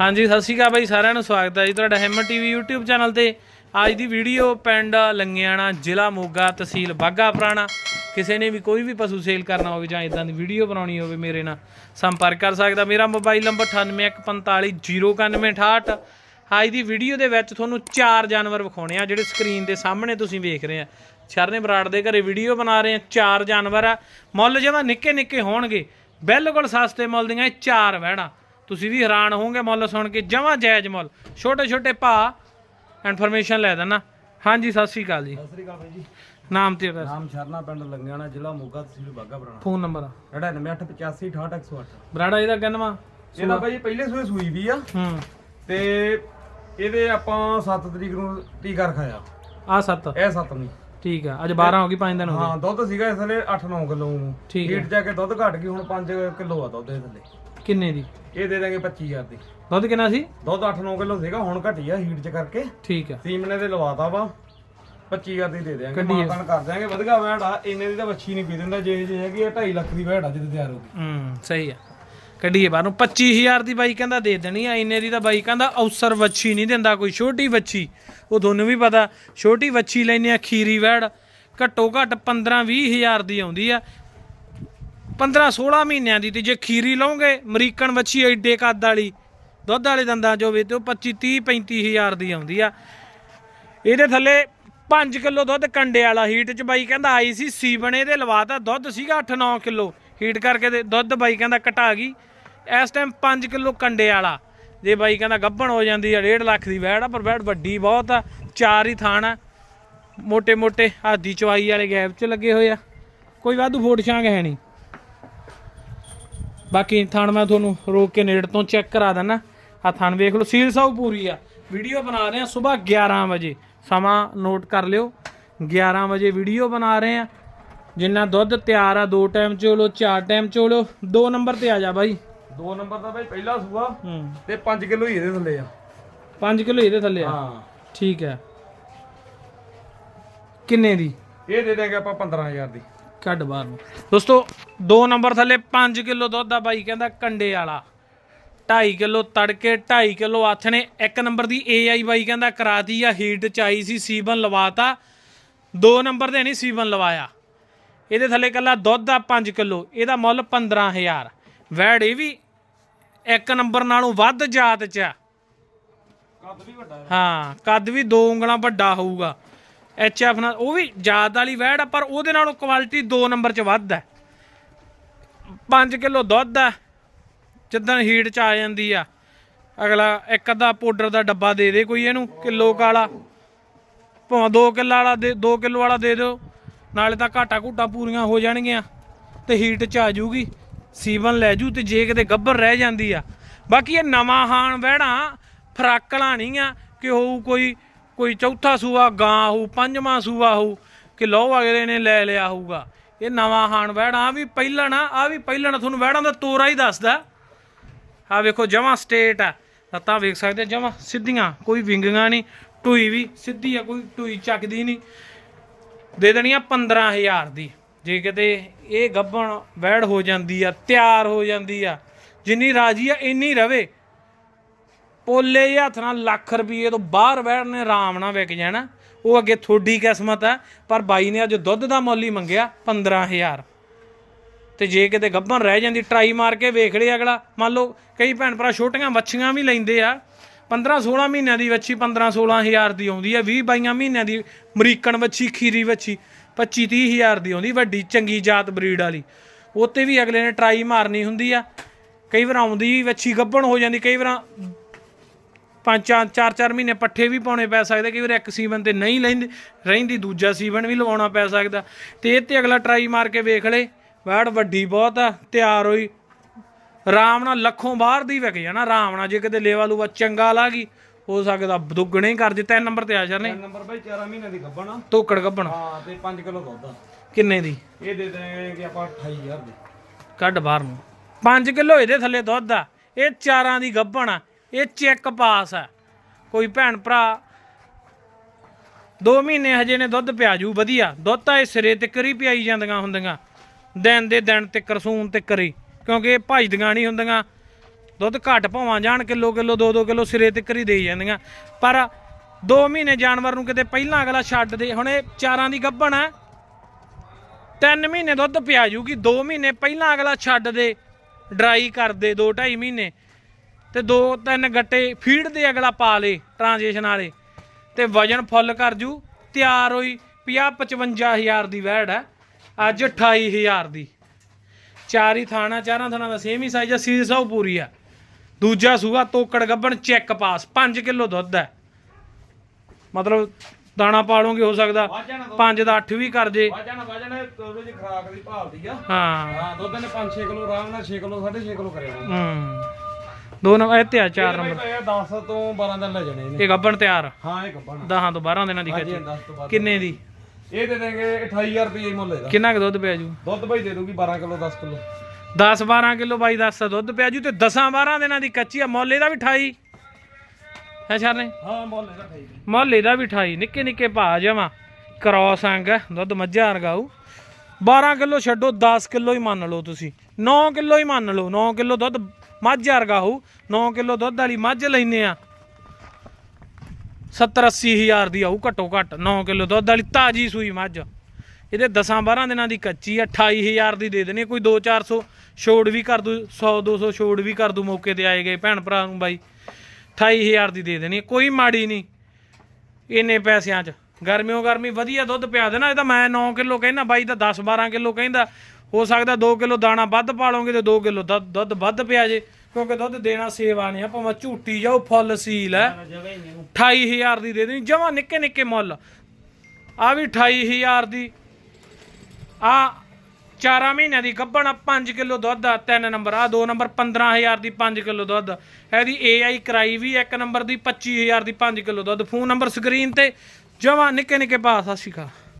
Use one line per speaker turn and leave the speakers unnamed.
ਹਾਂਜੀ, ਸਤਿ ਸ਼੍ਰੀ ਅਕਾਲ ਬਾਈ, ਸਾਰਿਆਂ ਨੂੰ ਸਵਾਗਤ ਹੈ ਜੀ ਤੁਹਾਡਾ ਹਿੰਮਤ ਟੀਵੀ YouTube ਚੈਨਲ ਤੇ। ਅੱਜ ਦੀ ਵੀਡੀਓ ਪਿੰਡ ਲੰਗਿਆਣਾ, ਜ਼ਿਲ੍ਹਾ ਮੋਗਾ, ਤਹਿਸੀਲ ਬਾਗਾ ਪੁਰਾਣਾ। ਕਿਸੇ ਨੇ ਵੀ ਕੋਈ ਵੀ ਪਸ਼ੂ ਸੇਲ ਕਰਨਾ ਹੋਵੇ ਜਾਂ ਇਦਾਂ ਦੀ ਵੀਡੀਓ ਬਣਾਉਣੀ ਹੋਵੇ ਮੇਰੇ ਨਾਲ ਸੰਪਰਕ ਕਰ ਸਕਦਾ। ਮੇਰਾ ਮੋਬਾਈਲ ਨੰਬਰ 9815409168 ਅੱਜ ਦੀ ਵੀਡੀਓ ਦੇ ਵਿੱਚ ਤੁਹਾਨੂੰ ਚਾਰ ਜਾਨਵਰ ਵਿਖਾਉਣੇ ਆ, ਜਿਹੜੇ ਸਕਰੀਨ ਦੇ ਸਾਹਮਣੇ ਤੁਸੀਂ ਵੇਖ ਰਹੇ ਆ। ਸ਼ਰਨੇ ਬਰਾੜ ਦੇ ਘਰੇ ਵੀਡੀਓ ਬਣਾ ਰਹੇ ਆ, ਚਾਰ ਜਾਨਵਰ ਆ। ਮੁੱਲ ਜਿਵੇਂ ਨਿੱਕੇ ਨਿੱਕੇ ਹੋਣਗੇ। ਬਿਲਕੁਲ ਸਸਤੇ ਮੁੱਲ ਦੀਆਂ ਇਹ ਚਾਰ ਵਹਿਣਾ। ਤੁਸੀਂ ਵੀ ਹੈਰਾਨ ਹੋਵੋਗੇ ਮੁੱਲ ਸੁਣ ਕੇ ਜਮਾਂ ਜਾਇਜ਼ ਮੁੱਲ। ਛੋਟੇ ਛੋਟੇ ਭਾ ਇਨਫੋਰਮੇਸ਼ਨ ਲੈ ਦੇਣਾ ਹਾਂਜੀ ਸਤਿ ਸ਼੍ਰੀ ਅਕਾਲ ਜੀ।
ਸਤਿ ਸ੍ਰੀ ਅਕਾਲ ਬਾਈ ਜੀ।
ਨਾਮ ਤੇ address,
ਨਾਮ ਸ਼ਰਨਾ ਪਿੰਡ ਲੰਗਿਆਣਾ ਜ਼ਿਲ੍ਹਾ ਮੋਗਾ ਤਹਿਸੀਲ ਬਾਗਾ ਪੁਰਾਣਾ।
ਫੋਨ ਨੰਬਰ
9885868108
ਬਰਾੜਾ ਇਹਦਾ ਗੰਨਵਾ
ਇਹਦਾ ਬਾਈ ਪਹਿਲੇ ਸੂਏ ਸੂਈ ਵੀ ਆ।
ਹੂੰ।
ਤੇ ਇਹਦੇ ਆਪਾਂ 7 ਤਰੀਕ ਨੂੰ ਟੀਕਾ ਰਖਾਇਆ।
ਆ ਸੱਤ।
ਇਹ 7 ਨਹੀਂ
ਠੀਕ ਆ ਅੱਜ 12 ਹੋ ਗਈ 5 ਦਿਨ ਹੋ
ਹਾਂ ਦੁੱਧ ਸੀਗਾ ਇਸ ਵੇਲੇ 8-9 ਕਿਲੋ।
ਠੀਕ ਹੈ।
ਜਾ ਕੇ ਦੁੱਧ ਘਟ ਗਈ ਹੁਣ 5 ਕਿਲੋ ਆ ਦੁੱਧ ਥੱਲੇ।
ਗਏ ਕਿੰਨੇ ਦੀ?
ਇਹ ਦੇ ਦਾਂਗੇ 25000 ਦੀ।
ਦੁੱਧ ਕਿੰਨਾ ਸੀ?
ਦੁੱਧ 8-9 ਕਿਲੋ ਸੀਗਾ ਹੁਣ ਘਟੀ ਆ ਹੀਟ ਚ ਕਰਕੇ।
ਠੀਕ ਆ।
ਸੀਮਨੇ ਦੇ ਲਵਾਤਾ ਵਾ। 25000 ਦੀ ਦੇ
ਕੱਢੀਏ।
ਮਾਪਨ ਕਰ ਦਿਆਂਗੇ। ਵਧੀਆ ਵੈੜ ਆ ਇੰਨੇ ਦੀ ਤਾਂ ਬੱਚੀ ਨਹੀਂ ਪੀ ਦਿੰਦਾ ਜੇ ਜੇ ਹੈਗੀ ਆ 2.5 ਲੱਖ ਦੀ ਵੈੜ ਆ ਜਿੱਦ ਤਿਆਰ ਹੋ ਗਈ।
ਹੂੰ ਸਹੀ ਆ। ਕੱਢੀਏ ਬਾਹਰ। ਨੂੰ 25000 ਦੀ ਬਾਈ ਕਹਿੰਦਾ ਦੇ ਦੇਣੀ ਆ ਇੰਨੇ ਦੀ ਤਾਂ ਬਾਈ ਕਹਿੰਦਾ ਅਵਸਰ ਵੱਛੀ ਨਹੀਂ ਦਿੰਦਾ ਕੋਈ ਛੋਟੀ ਵੱਛੀ। ਉਹ ਤੁਹਾਨੂੰ ਵੀ ਪਤਾ ਛੋਟੀ ਵੱਛੀ ਲੈਨੇ ਆ ਖੀਰੀ ਵੈੜ ਘੱਟੋ ਘੱਟ 15 20000 ਦੀ ਆਉਂਦੀ ਆ। 15 16 ਮਹੀਨਿਆਂ ਦੀ ਤੇ ਜੇ ਖੀਰੀ ਲਓਗੇ ਅਮਰੀਕਨ ਵੱਛੀ ਐਡੇ ਕੱਦ ਵਾਲੀ, ਦੁੱਧ ਵਾਲੇ ਦੰਦਾਂ ਜੋ ਵੇਚਦੇ ਉਹ 25 30 35 ਹਜ਼ਾਰ ਦੀ ਆਉਂਦੀ ਆ। ਇਹਦੇ ਥੱਲੇ 5 ਕਿਲੋ ਦੁੱਧ ਕੰਡੇ ਵਾਲਾ ਹੀਟ ਚ ਬਾਈ ਕਹਿੰਦਾ ਆਈ ਸੀ ਸੀਵਨ ਇਹਦੇ ਲਵਾਤਾ ਦੁੱਧ ਸੀਗਾ 8 9 ਕਿਲੋ ਹੀਟ ਕਰਕੇ ਤੇ ਦੁੱਧ ਬਾਈ ਕਹਿੰਦਾ ਘਟਾ ਗਈ। ਇਸ ਟਾਈਮ 5 ਕਿਲੋ ਕੰਡੇ ਵਾਲਾ, ਜੇ ਬਾਈ ਕਹਿੰਦਾ ਗੱਭਣ ਹੋ ਜਾਂਦੀ ਆ 1.5 ਲੱਖ ਦੀ ਵੈੜ ਆ, ਪਰ ਵੈੜ ਵੱਡੀ ਬਹੁਤ ਆ, ਚਾਰ ਹੀ ਥਾਣ ਆ। ਮੋٹے ਮੋٹے ਹਾਦੀ ਚਵਾਈ ਵਾਲੇ ਗੈਪ 'ਚ ਲੱਗੇ ਹੋਏ ਆ। ਕੋਈ ਵਾਧੂ ਫੋਟ ਛਾਂਗ ਹੈ ਨਹੀਂ। ਬਾਕੀ ਥਣ ਮੈਂ ਤੁਹਾਨੂੰ ਰੋਕ ਕੇ ਨੇੜ ਤੋਂ ਚੈੱਕ ਕਰਾ ਦਿੰਦਾ ਆ ਥਣ ਵੇਖ ਲਓ ਸੀਲ ਸਾਊ ਪੂਰੀ ਆ। ਵੀਡੀਓ ਬਣਾ ਰਹੇ ਆ ਸਵੇਰ 11 ਵਜੇ। ਸਮਾਂ ਨੋਟ ਕਰ ਲਿਓ। 11 ਵਜੇ ਵੀਡੀਓ ਬਣਾ ਰਹੇ ਆ। ਜਿੰਨਾ ਦੁੱਧ ਤਿਆਰ ਆ ਦੋ ਟਾਈਮ ਚੋਲੋ ਚਾਰ ਟਾਈਮ ਚੋਲੋ ਦੋ ਨੰਬਰ ਤੇ ਆ ਜਾ ਬਾਈ।
ਦੋ ਨੰਬਰ ਦਾ ਬਾਈ ਪਹਿਲਾ ਸੂਆ
ਹੂੰ।
ਤੇ 5 ਕਿਲੋ ਹੀ ਇਹਦੇ ਥੱਲੇ ਆ।
5 ਕਿਲੋ ਇਹਦੇ ਥੱਲੇ ਆ।
ਹਾਂ।
ਠੀਕ ਹੈ ਕਿੰਨੇ ਦੀ?
ਇਹ ਦੇ ਦਾਂਗੇ ਆਪਾਂ 15000 ਦੀ।
ਕੱਢ ਬਾਹਰ ਨੂੰ। ਦੋਸਤੋ ਦੋ ਨੰਬਰ ਥੱਲੇ 5 ਕਿਲੋ ਦੁੱਧ ਆ ਬਾਈ ਕਹਿੰਦਾ ਕੰਡੇ ਵਾਲਾ। 2.5 ਕਿਲੋ ਤੜਕੇ 2.5 ਕਿਲੋ ਨੇ ਇੱਕ ਨੰਬਰ ਦੀ AI ਬਾਈ ਕਹਿੰਦਾ ਕਰਾਤੀ ਆ ਹੀਟ ਚ ਆਈ ਸੀ ਸੀਬਨ ਲਵਾਤਾ। ਦੋ ਨੰਬਰ ਦੇ ਨਹੀਂ ਸੀਬਨ ਲਵਾਇਆ। ਇਹਦੇ ਥੱਲੇ ਕੱਲਾ ਦੁੱਧ ਆ 5 ਕਿਲੋ ਇਹਦਾ ਮੁੱਲ 15000 ਵੈੜ ਇਹ ਵੀ ਇੱਕ ਨੰਬਰ ਨਾਲੋਂ ਵੱਧ ਜਾਤ ਚ ਆ।
ਕੱਦ ਵੀ ਵੱਡਾ
ਹਾਂ ਕੱਦ ਵੀ ਦੋ ਉਂਗਲਾਂ ਵੱਡਾ ਹੋਊਗਾ। ਐਚ ਐਫ ਨਾਲ, ਉਹ ਵੀ ਜ਼ਿਆਦਾ ਵਾਲੀ ਵੈੜ ਆ, ਪਰ ਉਹਦੇ ਨਾਲੋਂ ਕੁਆਲਿਟੀ 2 ਨੰਬਰ 'ਚ ਵੱਧ ਹੈ। 5 ਕਿਲੋ ਦੁੱਧ ਆ ਜਿੱਦਾਂ ਹੀਟ 'ਚ ਆ ਜਾਂਦੀ ਆ। ਅਗਲਾ ਇੱਕ ਅੱਧਾ ਪਾਊਡਰ ਦਾ ਡੱਬਾ ਦੇ ਦੇ ਕੋਈ ਇਹਨੂੰ, ਕਿਲੋ ਕਾਲਾ। ਭਾਵੇਂ 2 ਕਿਲੋ ਵਾਲਾ ਦੇ 2 ਕਿਲੋ ਵਾਲਾ ਦੇ ਦਿਓ, ਨਾਲੇ ਤਾਂ ਘਾਟਾ ਘੂਟਾ ਪੂਰੀਆਂ ਹੋ ਜਾਣਗੀਆਂ, ਤੇ ਹੀਟ 'ਚ ਆ ਜੂਗੀ ਸੀਵਨ ਲੈ ਜੂ, ਤੇ ਜੇ ਕਿਤੇ ਗੱਭਰ ਰਹਿ ਜਾਂਦੀ ਆ। ਬਾਕੀ ਇਹ ਨਵਾਂ ਹਾਨ ਵਹਿਣਾ ਫਰਾਕਲਾ ਨਹੀਂ ਆ ਕਿ ਹੋਊ ਕੋਈ ਕੋਈ ਚੌਥਾ ਸੂਆ ਗਾਂ ਹੋਊ ਪੰਜਵਾਂ ਸੂਆ ਹੋਊ ਕਿ ਲੋ ਅਗਲੇ ਨੇ ਲੈ ਲਿਆ ਹੋਊਗਾ। ਇਹ ਨਵਾਂ ਹਾਨ ਵਹਿਣਾ ਆ ਵੀ ਪਹਿਲਣ ਆ ਆ ਵੀ ਪਹਿਲਣ ਤੁਹਾਨੂੰ ਵਹਿੜਾਂ ਦਾ ਤੋਰਾ ਹੀ ਦੱਸਦਾ। ਆ ਵੇਖੋ, ਜਮਾ ਸਟੇਟ ਆ। ਲੱਤਾਂ ਵੇਖ ਸਕਦੇ ਜਮਾ ਸਿੱਧੀਆਂ, ਕੋਈ ਵਿੰਗੀਆਂ ਨਹੀਂ, ਟੂਈ ਵੀ ਸਿੱਧੀ ਆ, ਕੋਈ ਟੂਈ ਚੱਕਦੀ ਨਹੀਂ। ਦੇ ਦੇਣੀ ਆ 15000 ਦੀ। ਜੇ ਕਿਤੇ ਇਹ ਗੱਭਣ ਵੈੜ ਹੋ ਜਾਂਦੀ ਆ, ਤਿਆਰ ਹੋ ਜਾਂਦੀ ਆ, ਜਿੰਨੀ ਰਾਜੀ ਆ, ਇੰਨੀ ਰਵੇ। ਪੋਲੇ ਜਿਹੇ ਹੱਥ ਨਾਲ ਲੱਖ ਰੁਪਏ ਤੋਂ ਬਾਹਰ ਵੈੜ ਨੇ, ਆਰਾਮ ਨਾਲ ਵਿਕ ਜਾਣਾ। ਉਹ ਅੱਗੇ ਥੋੜੀ ਕਿਸਮਤ ਆ ਪਰ ਬਾਈ ਨੇ ਅੱਜ ਦੁੱਧ ਦਾ ਮੁੱਲ ਹੀ ਮੰਗਿਆ 15000 ਤੇ ਜੇ ਕਿਤੇ ਗੱਭਣ ਰਹਿ ਜਾਂਦੀ, ਟਰਾਈ ਮਾਰ ਕੇ ਵੇਖ ਲਈ ਅਗਲਾ। ਮੰਨ ਲਓ, ਕਈ ਭੈਣ ਭਰਾ ਛੋਟੀਆਂ ਵੱਛੀਆਂ ਵੀ ਲੈਂਦੇ ਆ। 15 16 ਮਹੀਨਿਆਂ ਦੀ ਵੱਛੀ 15 16000 ਦੀ ਆਉਂਦੀ ਆ 20 22 ਮਹੀਨਿਆਂ ਦੀ ਅਮਰੀਕਨ ਵੱਛੀ, ਖੀਰੀ ਵੱਛੀ 25 30000 ਦੀ ਆਉਂਦੀ, ਵੱਡੀ ਚੰਗੀ ਜਾਤ ਬਰੀਡ ਵਾਲੀ। ਉੱਤੇ ਵੀ ਅਗਲੇ ਨੇ ਟਰਾਈ ਮਾਰਨੀ ਹੁੰਦੀ ਆ। ਕਈ ਵਾਰ ਆਉਂਦੀ ਵੱਛੀ ਗੱਭਣ ਹੋ ਜਾਂਦੀ, ਕਈ ਵਾਰ ਪੰਜ ਚਾਰ ਚਾਰ ਮਹੀਨੇ ਪੱਠੇ ਵੀ ਪਾਉਣੇ ਪੈ ਸਕਦੇ ਕਈ ਵਾਰ ਇੱਕ ਸੀਵਨ ਤੇ ਨਹੀਂ ਲੈਂਦੀ ਰਹਿੰਦੀ ਦੂਜਾ ਸੀਵਨ ਵੀ ਲਵਾਉਣਾ ਪੈ ਸਕਦਾ। ਤੇ ਇਹ ਤੇ ਅਗਲਾ ਟਰਾਈ ਮਾਰ ਕੇ ਵੇਖ ਲੇ ਵੈੜ ਵੱਡੀ ਬਹੁਤ ਆ ਤਿਆਰ ਹੋਈ। ਆਰਾਮ ਨਾਲ ਲੱਖੋਂ ਬਾਹਰ ਦੀ ਵਿਕ ਜਾਣਾ ਆਰਾਮ ਨਾਲ ਜੇ ਕਿਤੇ ਲੇਵਾ ਲੂਵਾ ਚੰਗਾ ਲਾ ਗਈ ਹੋ ਸਕਦਾ ਦੁੱਗਣੇ ਕਰ ਦੇ ਤਿੰਨ ਨੰਬਰ ਤੇ ਆ ਜਾਣੇ
ਨੰਬਰ ਬਾਈ 4 ਮਹੀਨੇ ਦੀ ਗੱਬਣ ਆ।
ਤੋਕੜ ਗੱਬਣ।
ਹਾਂ ਤੇ 5 ਕਿਲੋ ਦੁੱਧ
ਕਿੰਨੇ ਦੀ?
ਇਹ ਦੇ ਦਾਂਗੇ ਆਪਾਂ 28000 ਦੀ।
ਕੱਢ ਬਾਹਰ ਨੂੰ। 5 ਕਿਲੋ ਇਹਦੇ ਥੱਲੇ ਦੁੱਧ ਆ ਇਹ ਚਾਰਾਂ ਦੀ ਗੱਭਣ ਆ। ਇਹ ਚੈੱਕ ਪਾਸ ਆ। ਕੋਈ ਭੈਣ ਭਰਾ 2 ਮਹੀਨੇ ਹਜੇ ਨੇ ਦੁੱਧ ਪਿਆ ਜੂ, ਵਧੀਆ। ਦੁੱਧ ਤਾਂ ਇਹ ਸਿਰੇ ਤੇ ਕਰੀ ਪਿਆਈ ਜਾਂਦੀਆਂ ਹੁੰਦੀਆਂ। ਦਿਨ ਦੇ ਦਿਨ ਤੇ ਕਰਸੂਨ ਤੇ ਕਰੀ ਕਿਉਂਕਿ ਇਹ ਭਜਦੀਆਂ ਨਹੀਂ ਹੁੰਦੀਆਂ। ਦੁੱਧ ਘੱਟ ਭਾਵਾਂ ਜਾਣ, ਕਿਲੋ ਕਿਲੋ 2-2 ਕਿਲੋ ਸਿਰੇ ਤੇ ਕਰੀ ਦੇਈ ਜਾਂਦੀਆਂ। ਪਰ 2 ਮਹੀਨੇ ਜਾਨਵਰ ਨੂੰ ਕਿਤੇ ਪਹਿਲਾਂ ਅਗਲਾ ਛੱਡ ਦੇ। ਹੁਣ ਇਹ ਚਾਰਾਂ ਦੀ ਗੱਭਣ ਹੈ 3 ਮਹੀਨੇ ਦੁੱਧ ਪਿਆ ਜੂਗੀ 2 ਮਹੀਨੇ ਪਹਿਲਾਂ ਅਗਲਾ ਛੱਡ ਦੇ। ਡਰਾਈ ਕਰ ਦੇ 2-2.5 ਮਹੀਨੇ। ਤੇ ਦੋ ਤਿੰਨ ਗੱਟੇ ਫੀਡ ਦੇ ਅਗਲਾ ਪਾ ਲੇ ਟ੍ਰਾਂਜੀਸ਼ਨ ਵਾਲੇ। ਤੇ ਵਜਨ ਫੁੱਲ ਕਰ ਜੂ ਤਿਆਰ ਹੋਈ 50 55000 ਦੀ ਵੈੜ ਹੈ ਅੱਜ 28000 ਦੀ। ਚਾਰ ਹੀ ਥਾਣਾ ਚਾਰਾਂ ਥਾਣਾ ਦਾ ਸੇਮ ਹੀ ਸਾਈਜ਼ ਆ ਸੀਜ਼ ਸੌ ਪੂਰੀ ਆ। ਦੂਜਾ ਸੂਆ ਤੋਕੜ ਗੱਬਣ ਚੈੱਕ ਪਾਸ 5 ਕਿਲੋ ਦੁੱਧ ਹੈ। ਮਤਲਬ ਦਾਣਾ ਪਾਲੋਗੇ ਹੋ ਸਕਦਾ
ਵਾਜਣਾ
5 ਦਾ 8 ਵੀ ਕਰ ਜੇ।
ਵਾਜਣਾ ਵਾਜਣਾ ਉਹਦੇ ਚ ਖਰਾਕ ਦੀ ਭਾਲਦੀ ਆ।
ਹਾਂ।
ਹਾਂ ਦੁੱਧ ਨੇ 5-6 ਕਿਲੋ ਆਰਾਮ ਨਾਲ 6 ਕਿਲੋ 6.5 ਕਿਲੋ ਕਰਿਆ
ਹੂੰ। ਦੋ ਨੰਬਰ ਇਹ ਤੇ ਆ ਚਾਰ ਨੰਬਰ।
ਇਹ 10 ਤੋਂ 12 ਦਿਨ ਲੈ ਜਾਣੇ
ਇਹ ਗੱਬਣ ਤਿਆਰ।
ਹਾਂ ਇਹ ਗੱਬਣ।
10 ਤੋਂ 12 ਦਿਨਾਂ ਦੀ
ਹਾਂਜੀ
ਕੱਚੀ
10 ਤੋਂ ਬਾਅਦ
ਕਿੰਨੇ ਦੀ?
ਇਹ ਦੇ ਦੇਂਗੇ 28000 ਰੁਪਏ ਮੁੱਲ ਇਹਦਾ।
ਕਿੰਨਾ ਕੁ ਦੁੱਧ ਪਿਆ ਜੂ?
ਦੁੱਧ ਭਾਈ ਦੇ ਦੂਗੀ 12 ਕਿਲੋ 10 ਕਿਲੋ।
10 12 ਕਿਲੋ ਬਾਈ 10 ਦਾ ਦੁੱਧ ਪਿਆ ਜੂ ਤੇ 10 12 ਦਿਨਾਂ ਦੀ ਕੱਚੀ ਆ ਮੁੱਲ ਇਹਦਾ ਵੀ 28 ਹੈ ਛਾਰ ਨੇ
ਹਾਂ ਮੁੱਲ ਇਹਦਾ 28
ਮੁੱਲ ਇਹਦਾ ਵੀ 28 ਨਿੱਕੇ ਨਿੱਕੇ ਭਾ ਜਾਵਾਂ ਕ੍ਰੋਸ ਅੰਗ ਦੁੱਧ ਮੱਝਾਂ ਵਰਗਾਊ 12 ਕਿਲੋ ਛੱਡੋ 10 ਕਿਲੋ ਹੀ ਮੰਨ ਲਓ ਤੁਸੀਂ। 9 ਕਿਲੋ ਹੀ ਮੰਨ ਲਓ 9 ਕਿਲੋ ਦੁੱਧ ਮੱਝ ਵਰਗਾ ਹੋਊ। 9 ਕਿਲੋ ਦੁੱਧ ਵਾਲੀ ਮੱਝ ਲੈਨੇ ਆ। 70 80 ਹਜ਼ਾਰ ਦੀ ਆਊ ਘੱਟੋ ਘੱਟ। 9 ਕਿਲੋ ਦੁੱਧ ਵਾਲੀ ਤਾਜੀ ਸੂਈ ਮੱਝ। ਇਹਦੇ 10 12 ਦਿਨਾਂ ਦੀ ਕੱਚੀ ਆ 28 ਹਜ਼ਾਰ ਦੀ ਦੇ ਦੇਣੀ ਕੋਈ 2 400 ਛੋੜ ਵੀ ਕਰ ਦੂ 100 200 ਛੋੜ ਵੀ ਕਰ ਦੂ ਮੌਕੇ ਤੇ ਆਏ ਗਏ ਭੈਣ ਭਰਾ ਨੂੰ ਬਾਈ। 28 ਹਜ਼ਾਰ ਦੀ ਦੇ ਦੇਣੀ ਕੋਈ ਮਾੜੀ ਨਹੀਂ। ਇੰਨੇ ਪੈਸਿਆਂ 'ਚ। ਗਰਮਿਓ ਗਰਮੀ ਵਧੀਆ ਦੁੱਧ ਪਿਆ ਦੇਣਾ। ਇਹ ਤਾਂ ਮੈਂ 9 ਕਿਲੋ ਕਹਿੰਦਾ, ਬਾਈ ਤਾਂ 10 12 ਕਿਲੋ ਕਹਿੰਦਾ। ਹੋ ਸਕਦਾ 2 ਕਿਲੋ ਦਾਣਾ ਵੱਧ ਪਾ ਲਓਗੇ ਤੇ 2 ਕਿਲੋ ਦੁੱਧ ਵੱਧ ਪਿਆ ਜੇ ਕਿਉਂਕਿ ਦੁੱਧ ਦੇਣਾ ਸੇਵਾ ਨਹੀਂ ਆ ਭਾਵੇਂ ਝੂਟੀ ਜਾਓ ਫੁੱਲ ਸੀਲ ਹੈ। 28000 ਦੀ ਦੇ ਦੇਣੀ ਜਮਾ ਨਿੱਕੇ ਨਿੱਕੇ ਮੁੱਲ। ਆ ਵੀ 28000 ਦੀ। ਆ ਚਾਰਾਂ ਮਹੀਨਿਆਂ ਦੀ ਗੱਭਣ 5 ਕਿਲੋ ਦੁੱਧ ਆ ਤਿੰਨ ਨੰਬਰ ਆ ਦੋ ਨੰਬਰ 15000 ਦੀ 5 ਕਿਲੋ ਦੁੱਧ। ਇਹਦੀ AI ਕਰਾਈ ਵੀ ਇੱਕ ਨੰਬਰ ਦੀ 25000 ਦੀ 5 ਕਿਲੋ ਦੁੱਧ। ਫੋਨ ਨੰਬਰ ਸਕਰੀਨ ਤੇ ਜਮਾ ਨਿੱਕੇ ਨਿੱਕੇ ਪਾ ਸਤਿ ਸ਼੍ਰੀ ਅਕਾਲ।